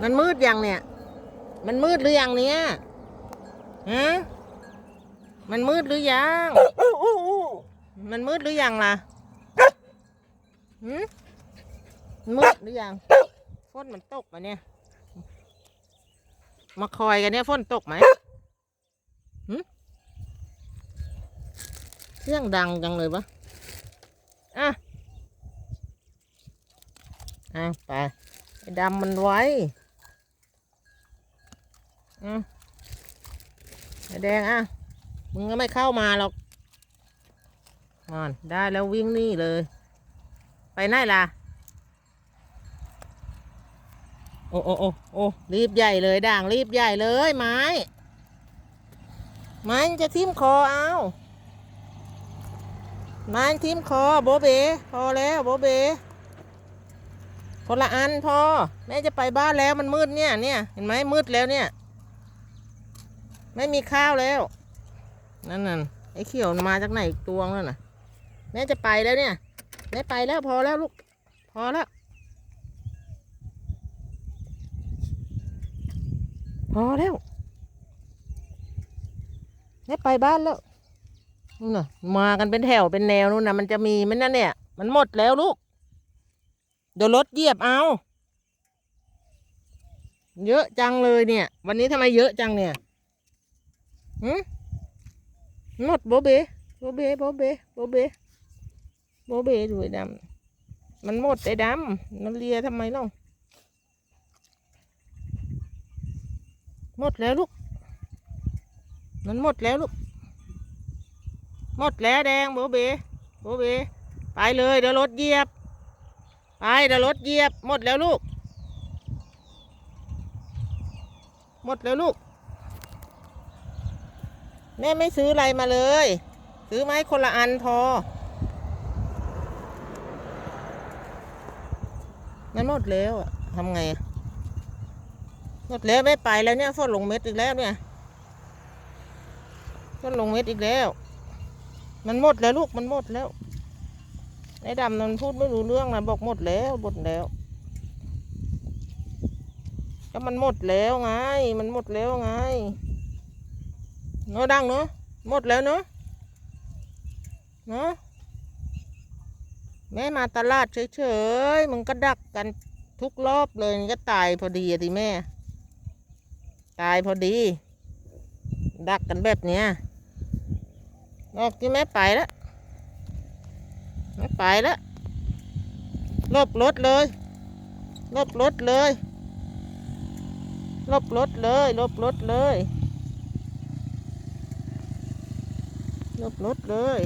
มันมืดยังเนี่ย มันมืดหรือยังเนี่ยฮะมันมืดหรือยัง มันมืดหรือยังล่ะหืมมืดหรือยังฝนมันตกมาเนี่ย มาคอยกันเนี่ยฝนตกไหมหืมเสียงดังจังเลยปะอะอะไปไอ้ดำมันไว้ อืมไอแดงอะ มึงก็ไม่เข้ามาหรอกอ่อนได้แล้ววิ่งนี่เลย ไปไหนล่ะ โอ้โอ้โอ้โอ้รีบใหญ่เลยด่างรีบใหญ่เลยไม้ ไม้มันจะทิ่มคอเอาไม้ทิ่มคอโบเบ พอแล้วโบเบคนละอันพอแม่จะไปบ้านแล้วมันมืดเนี่ยเนี่ยเห็นไหมมืดแล้วเนี่ย ไม่มีข้าวแล้ว นั่นน่ะไอ้เขียวมันมาจากไหนอีกตัวนั่นน่ะ แม่จะไปแล้วเนี่ย แม่ไปแล้วพอแล้วลูก พอแล้ว พอแล้ว แม่ไปบ้านแล้วนู่นน่ะ มากันเป็นแถวเป็นแนวนู่นน่ะ มันจะมีไหมันนั่นเนี่ย มันหมดแล้วลูก เดี๋ยวรถเหยียบเอา เยอะจังเลยเนี่ย วันนี้ทำไมเยอะจังเนี่ย หืมหมดโบเบโบเบโบเบโบเบโบเบดูไอ้ดำมันหมดไอ้ดำมันเลียทำไมเล่าหมดแล้วลูก มันหมดแล้วลูก หมดแล้วแดงโบเบโบเบไปเลยเดี๋ยวรถเหยียบ ไปเดี๋ยวรถเหยียบ หมดแล้วลูก หมดแล้วลูก แม่ไม่ซื้ออะไรมาเลย ซื้อไม้คนละอันพอมันหมดแล้วอะทำไงอะหมดแล้วไม่ไปแล้วเนี่ยฝนลงเม็ดอีกแล้วเนี่ยฝนลงเม็ดอีกแล้ว มันหมดแล้วลูกมันหมดแล้วไอ้ดำมันพูดไม่รู้เรื่องนะบอกหมดแล้วหมดแล้ว ก็มันหมดแล้วไง มันหมดแล้วไง เนาะดังเนาะหมดแล้วเนาะเนาะแม่มาตลาดเฉยๆมึงก็ดักกันทุกรอบเลยก็ตายพอดีอะทีแม่ ตายพอดี ดักกันแบบเนี้ยออกที่แม่ไปแล้วไม่ไปแล้วลบรถเลยลบรถเลยลบรถเลยลบรถเลย รถเลย